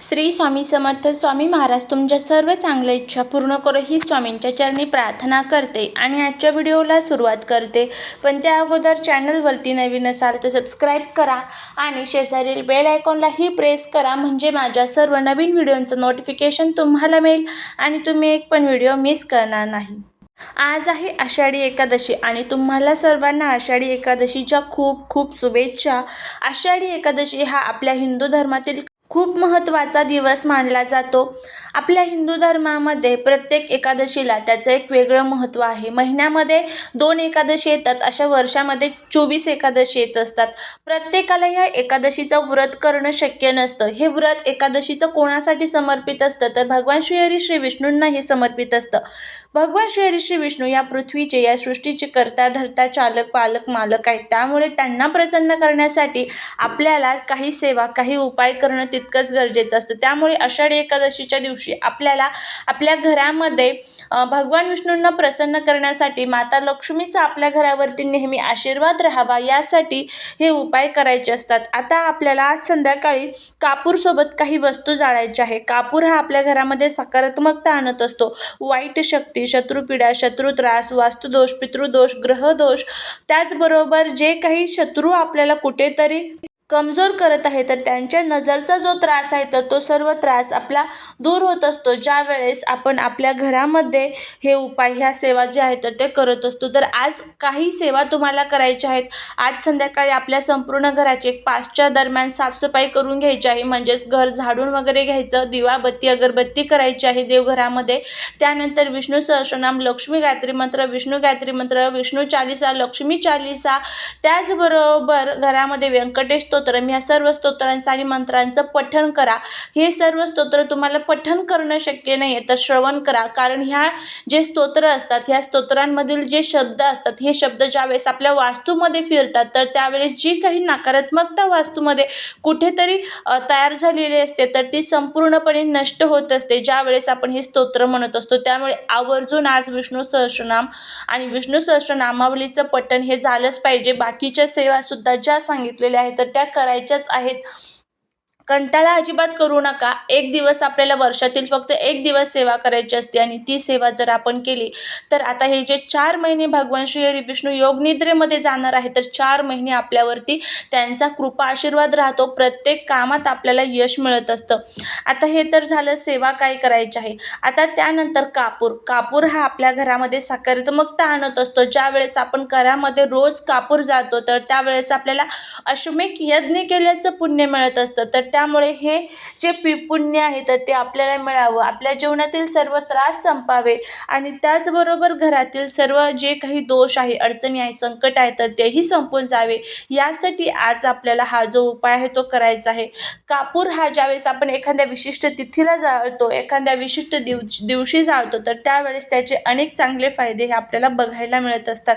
श्री स्वामी समर्थ स्वामी महाराज तुमच्या सर्व चांगल्या इच्छा पूर्ण करो ही स्वामींच्या चरणी प्रार्थना करते आणि आजच्या व्हिडिओला सुरुवात करते. पण त्या अगोदर चॅनलवरती नवीन असाल तर सबस्क्राईब करा आणि शेजारील बेल आयकॉनलाही प्रेस करा. म्हणजे माझ्या सर्व नवीन व्हिडिओंचं नोटिफिकेशन तुम्हाला मिळेल आणि तुम्ही एक पण व्हिडिओ मिस करणार नाही. आज आहे आषाढी एकादशी आणि तुम्हाला सर्वांना आषाढी एकादशीच्या खूप खूप शुभेच्छा. आषाढी एकादशी हा आपल्या हिंदू धर्मातील खूप महत्त्वाचा दिवस मानला जातो. आपल्या हिंदू धर्मामध्ये प्रत्येक एकादशीला त्याचं एक वेगळं महत्त्व आहे. महिन्यामध्ये दोन एकादशी येतात अशा वर्षामध्ये चोवीस एकादशी येत असतात. प्रत्येकाला ह्या एकादशीचं व्रत करणं शक्य नसतं. हे व्रत एकादशीचं कोणासाठी समर्पित असतं? तर भगवान श्रीहरी श्री विष्णूंना हे समर्पित असतं. भगवान श्रीहरी श्री विष्णू या पृथ्वीचे या सृष्टीचे करता धरता चालक पालक मालक आहेत. त्यामुळे त्यांना प्रसन्न करण्यासाठी आपल्याला काही सेवा काही उपाय करणं तितकंच गरजेचं असतं. त्यामुळे आषाढी एकादशीच्या दिवशी आपल्याला आपल्या घरामध्ये भगवान विष्णूंना प्रसन्न करण्यासाठी माता लक्ष्मीचा आपल्या घरावरती नेहमी आशीर्वाद राहावा यासाठी हे उपाय करायचे असतात. आता आपल्याला आज संध्याकाळी कापूरसोबत काही वस्तू जाळायच्या आहे कापूर हा आपल्या घरामध्ये सकारात्मकता आणत असतो. वाईट शक्ती शत्रुपीडा शत्रुत्रास वास्तुदोष पितृदोष ग्रहदोष त्याचबरोबर जे काही शत्रू आपल्याला कुठेतरी कमजोर करत आहे तर त्यांच्या नजरचा जो त्रास आहे तर तो सर्व त्रास आपला दूर होत असतो. ज्या वेळेस आपण आपल्या घरामध्ये हे उपाय ह्या सेवा ज्या आहेत तर ते करत असतो. तर आज काही सेवा तुम्हाला करायच्या आहेत. आज संध्याकाळी आपल्या संपूर्ण घराची एक पाचच्या दरम्यान साफसफाई करून घ्यायची आहे. म्हणजेच घर झाडून वगैरे घ्यायचं दिवाबत्ती अगरबत्ती करायची आहे देवघरामध्ये. त्यानंतर विष्णू सहस्रनाम लक्ष्मी गायत्री मंत्र विष्णू गायत्री मंत्र विष्णू चालिसा लक्ष्मी चालिसा. त्याचबरोबर घरामध्ये व्यंकटेश स्तोत्रम ह्या सर्व स्तोत्रांचं आणि मंत्रांचं पठण करा. हे सर्व स्तोत्र तुम्हाला पठण करणं शक्य नाही आहे तर श्रवण करा. कारण ह्या जे स्तोत्र असतात ह्या स्तोत्रांमधील जे शब्द असतात हे शब्द ज्यावेळेस आपल्या वास्तूमध्ये फिरतात तर त्यावेळेस जी काही नकारात्मकता वास्तूमध्ये कुठेतरी तयार झालेली असते तर ती संपूर्णपणे नष्ट होत असते. ज्यावेळेस आपण हे स्तोत्र म्हणत असतो त्यामुळे आवर्जून आज विष्णू सहस्रनाम आणि विष्णू सहस्रनामावलीचं पठण हे झालंच पाहिजे. बाकीच्या सेवासुद्धा ज्या सांगितलेल्या आहेत तर त्या करायच्याच आहेत. कंटाळा अजिबात करू नका. एक दिवस आपल्याला वर्षातील फक्त एक दिवस सेवा करायची असते आणि ती सेवा जर आपण केली तर आता हे जे चार महिने भगवान श्री विष्णू योगनिद्रेमध्ये जाणार आहे तर चार महिने आपल्यावरती त्यांचा कृपा आशीर्वाद राहतो. प्रत्येक कामात आपल्याला यश मिळत असतं. आता हे तर झालं सेवा काय करायची आहे? आता त्यानंतर कापूर. कापूर हा आपल्या घरामध्ये सकारात्मकता आणत असतो. ज्या वेळेस आपण घरामध्ये रोज कापूर जातो तर त्यावेळेस आपल्याला अश्वमेक यज्ञ केल्याचं पुण्य मिळत असतं. तर त्यामुळे हे जे पि पुण्य आहे तर ते आपल्याला मिळावं. आपल्या जीवनातील सर्व त्रास संपावे. आणि त्याचबरोबर घरातील सर्व जे काही दोष आहे अडचणी आहे संकट आहे तर तेही संपून जावे. यासाठी आज आपल्याला हा जो उपाय आहे तो करायचा आहे. कापूर हा ज्यावेळेस आपण एखाद्या विशिष्ट तिथीला जाळतो एखाद्या विशिष्ट दिव दिवशी जाळतो तर त्यावेळेस त्याचे अनेक चांगले फायदे हे आपल्याला बघायला मिळत असतात.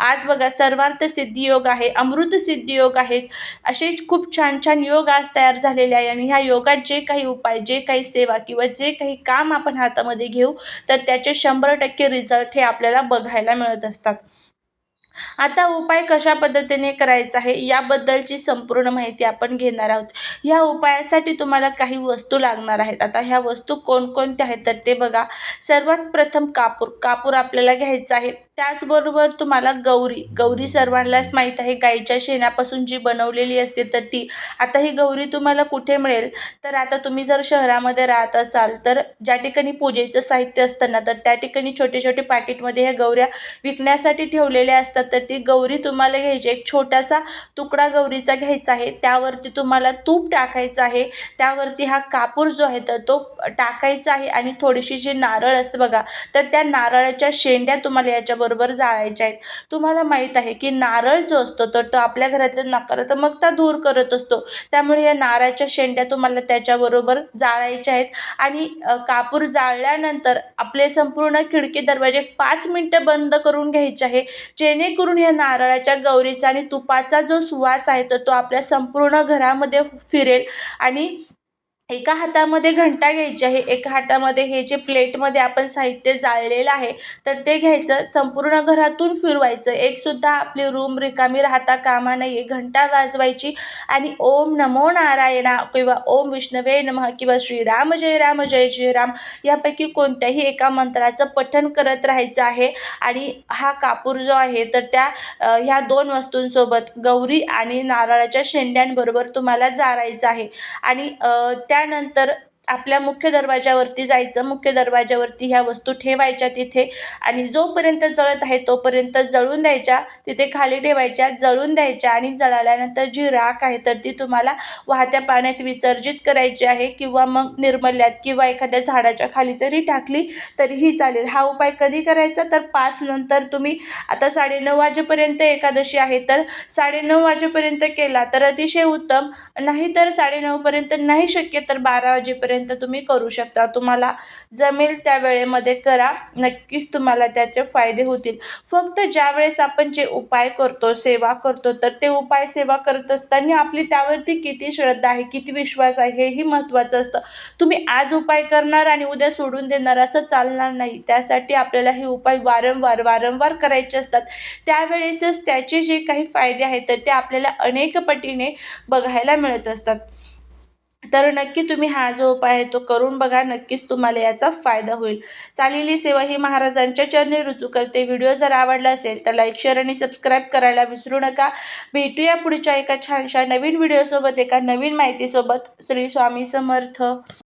आज बघा सर्वार्थ सिद्धी योग आहे अमृत सिद्धी योग आहेत. असे खूप छान छान योग आज तयार झाले झालेले आहे आणि ह्या योगात जे काही उपाय जे काही सेवा किंवा जे काही काम आपण हातामध्ये घेऊ तर त्याचे शंभर टक्के रिझल्ट हे आपल्याला बघायला मिळत असतात. आता उपाय कशा पद्धतीने करायचा आहे याबद्दलची संपूर्ण माहिती आपण घेणार आहोत. ह्या उपायासाठी तुम्हाला काही वस्तू लागणार आहेत. आता ह्या वस्तू कोणकोणत्या आहेत तर ते बघा. सर्वात प्रथम कापूर कापूर आपल्याला घ्यायचा आहे. त्याचबरोबर तुम्हाला गौरी गौरी सर्वांनाच माहीत आहे. गाईच्या शेणापासून जी बनवलेली असते तर ती. आता ही गौरी तुम्हाला कुठे मिळेल? तर आता तुम्ही जर शहरामध्ये राहत असाल तर ज्या ठिकाणी पूजेचं साहित्य असतं ना तर त्या ठिकाणी छोटे छोटे पॅकेटमध्ये ह्या गौऱ्या विकण्यासाठी ठेवलेल्या असतात. तर ती गौरी तुम्हाला घ्यायची एक छोटासा तुकडा गौरीचा घ्यायचा आहे. त्यावरती तुम्हाला तूप टाकायचं आहे. त्यावरती हा कापूर जो आहे तर तो टाकायचा आहे. आणि थोडीशी जी नारळ असते बघा तर त्या नारळाच्या शेंड्या तुम्हाला याच्या बरोबर जाळायच्या आहेत. तुम्हाला माहीत आहे की नारळ जो असतो तर तो आपल्या घरातल्या नकारात्मकता दूर करत असतो. त्यामुळे या नारळाच्या शेंड्या तुम्हाला त्याच्याबरोबर जाळायच्या आहेत. आणि कापूर जाळल्यानंतर आपले संपूर्ण खिडकी दरवाजे पाच मिनटं बंद करून घ्यायचे आहे. जेणेकरून या नारळाच्या गौरीचा आणि तुपाचा जो सुवास आहे तर तो आपल्या संपूर्ण घरामध्ये फिरेल. आणि एका हातामध्ये घंटा घ्यायची आहे एका हातामध्ये हे जे प्लेटमध्ये आपण साहित्य जाळलेलं आहे तर ते घ्यायचं संपूर्ण घरातून फिरवायचं. एकसुद्धा आपली रूम रिकामी राहता कामा नये. घंटा वाजवायची आणि ओम नमो नारायणा किंवा ओम विष्णवे नमः किंवा श्रीराम जय राम जय जय राम यापैकी कोणत्याही एका मंत्राचं पठण करत राहायचं आहे. आणि हा कापूर जो आहे तर त्या ह्या दोन वस्तूंसोबत गौरी आणि नारळाच्या शेंड्यांबरोबर तुम्हाला जाळायचं आहे. आणि त्यानंतर आपल्या मुख्य दरवाजावरती जायचं मुख्य दरवाजावरती ह्या वस्तू ठेवायच्या तिथे आणि जोपर्यंत जळत आहे तोपर्यंत जळून द्यायच्या तिथे खाली ठेवायच्या जळून द्यायच्या आणि जळाल्यानंतर जी राख आहे तर ती तुम्हाला वाहत्या पाण्यात विसर्जित करायची आहे किंवा मग निर्मल्यात किंवा एखाद्या झाडाच्या खाली जरी टाकली तरीही चालेल. हा उपाय कधी करायचा? तर पाच नंतर तुम्ही आता साडेनऊ वाजेपर्यंत एकादशी आहे तर साडेनऊ वाजेपर्यंत केला तर अतिशय उत्तम. नाही तर साडेनऊपर्यंत नाही शक्य तर बारा वाजेपर्यंत तुम्ही करू शकता. तुम्हाला जमेल त्या वेळेमध्ये करा. नक्कीच तुम्हाला त्याचे फायदे होतील. फक्त ज्या वेळेस आपण जे उपाय करतो सेवा करतो तर ते उपाय सेवा करत असताना आपली त्यावरती किती श्रद्धा आहे किती विश्वास आहे हेही महत्त्वाचं असतं. तुम्ही आज उपाय करणार आणि उद्या सोडून देणार असं चालणार नाही. त्यासाठी आपल्याला हे उपाय वारंवार वारंवार करायचे असतात. त्यावेळेसच त्याचे जे काही फायदे आहेत तर ते आपल्याला अनेक पटीने बघायला मिळत असतात. तर नक्की तुम्ही हा जो उपाय आहे तो करून बघा. नक्कीच तुम्हाला याचा फायदा होईल. चाललेली सेवा ही महाराजांच्या चरणी रुजू करते. व्हिडिओ जर आवडला असेल तर लाईक शेअर आणि सबस्क्राईब करायला विसरू नका. भेटूया पुढच्या एका छानशा नवीन व्हिडिओसोबत एका नवीन माहितीसोबत. श्री स्वामी समर्थ.